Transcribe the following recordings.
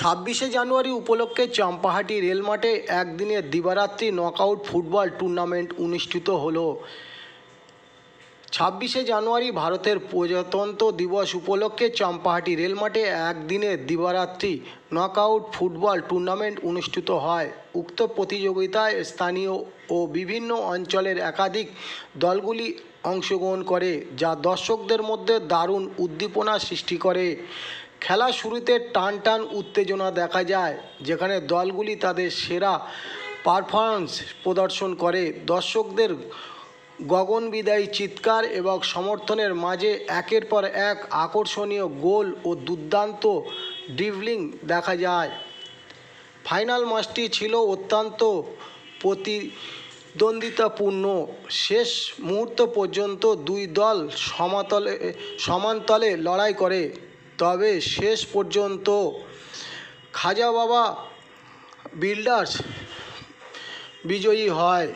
ছাব্বিশে জানুয়ারি উপলক্ষে চম্পাহাটি রেলমাঠে একদিনের দিবারাত্রি নকআউট ফুটবল টুর্নামেন্ট অনুষ্ঠিত হলো। ছাব্বিশে জানুয়ারি ভারতের প্রজাতন্ত্র দিবস উপলক্ষে চম্পাহাটি রেলমাঠে একদিনের দিবারাত্রি নকআউট ফুটবল টুর্নামেন্ট অনুষ্ঠিত হয়। উক্ত প্রতিযোগিতায় স্থানীয় ও বিভিন্ন অঞ্চলের একাধিক দলগুলি অংশগ্রহণ করে, যা দর্শকদের মধ্যে দারুণ উদ্দীপনা সৃষ্টি করে। খেলা শুরুতে টান টান উত্তেজনা দেখা যায়, যেখানে দলগুলি তাদের সেরা পারফরমেন্স প্রদর্শন করে। দর্শকদের গগনবিদায়ী চিৎকার এবং সমর্থনের মাঝে একের পর এক আকর্ষণীয় গোল ও দুর্দান্ত ড্রিবলিং দেখা যায়। ফাইনাল ম্যাচটি ছিল অত্যন্ত প্রতিদ্বন্দ্বিতাপূর্ণ। শেষ মুহূর্ত পর্যন্ত দুই দল সমাতলে সমান্তলে লড়াই করে। তবে শেষ পর্যন্ত খাজা বাবা বিল্ডার্স বিজয়ী হয়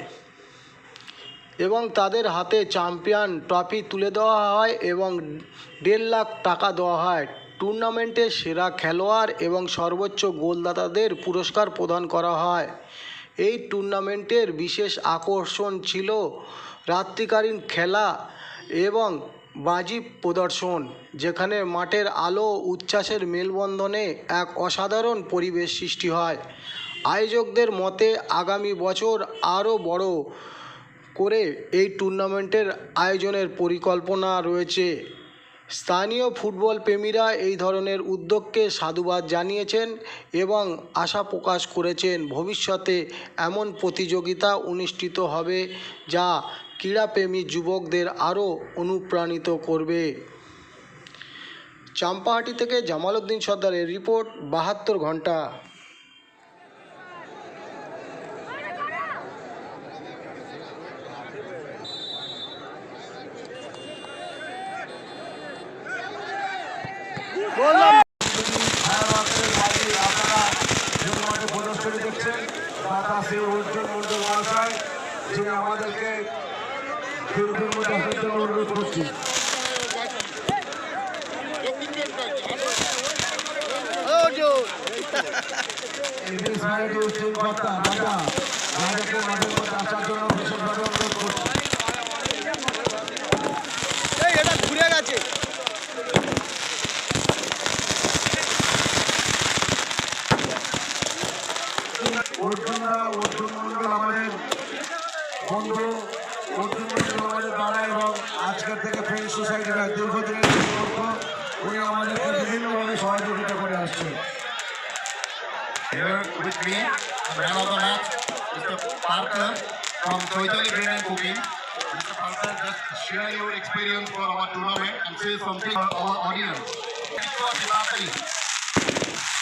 এবং তাদের হাতে চ্যাম্পিয়ন ট্রফি তুলে দেওয়া হয় এবং দেড় লাখ টাকা দেওয়া হয়। টুর্নামেন্টের সেরা খেলোয়াড় এবং সর্বোচ্চ গোলদাতাদের পুরস্কার প্রদান করা হয়। এই টুর্নামেন্টের বিশেষ আকর্ষণ ছিল রাত্রিকালীন খেলা এবং বাজি প্রদর্শন, যেখানে মাঠের আলো উচ্ছ্বাসের মেলবন্ধনে এক অসাধারণ পরিবেশ সৃষ্টি হয়। আয়োজকদের মতে, আগামী বছর আরও বড় করে এই টুর্নামেন্টের আয়োজনের পরিকল্পনা রয়েছে। স্থানীয় ফুটবল প্রেমীরা এই ধরনের উদ্যোগকে সাধুবাদ জানিয়েছেন এবং আশা প্রকাশ করেছেন। ভবিষ্যতে এমন প্রতিযোগিতা অনুষ্ঠিত হবে যা ক্রীড়াপ্রেমী যুবকদের আরও অনুপ্রাণিত করবে। চাম্পাহাটি থেকে জামাল উদ্দিন সর্দারের রিপোর্ট, বাহাত্তর ঘণ্টা। দেখছেন মন্ডল মহাশয় যিনি আমাদেরকে ফিরুফির মধ্যে আসার জন্য অনুরোধ করছি। এটা ঘুরে গেছে। অর্জুনরা অর্জুন মন্ডল আমাদের বন্ধু। দ্বারা এবং আজকের থেকে ফ্রেন্ড সোসাইটির দীর্ঘদিনের সম্পর্ক উনি আমাদেরকে বিভিন্নভাবে সহযোগিতা করে আসছে Here with me, man of the match, Mr. Parker from Choitali Green and Cooking. Mr. Parker, just share your experience for our tournament and say something to our audience. তাড়াতাড়ি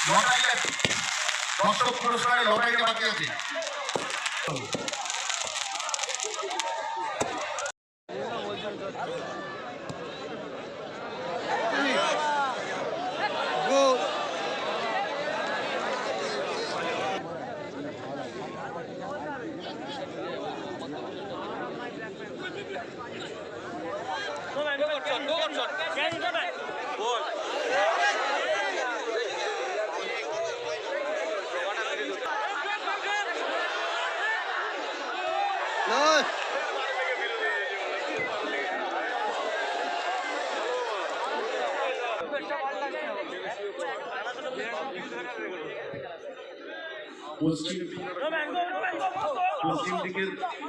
লটাই আছে দর্শক পুরস্কারে লটাইটা বাকি আছে পশ্চিম পশ্চিম দিকের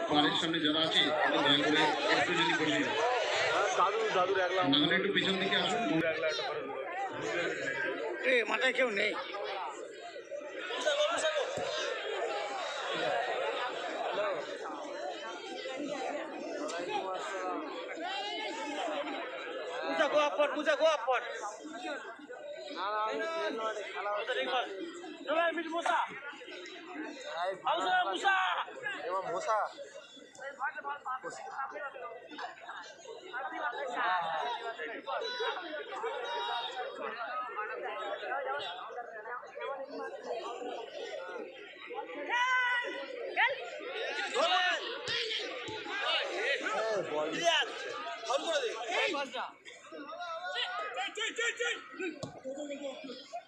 বাড়ির সামনে যারা আছে দয়া করে একটু যদি বসে না হলে একটু পেছন দিকে আসুন। মাথায় কেউ নেই। Musa, go upward. Goal! Goal! Goal! Goal! çek çek çek.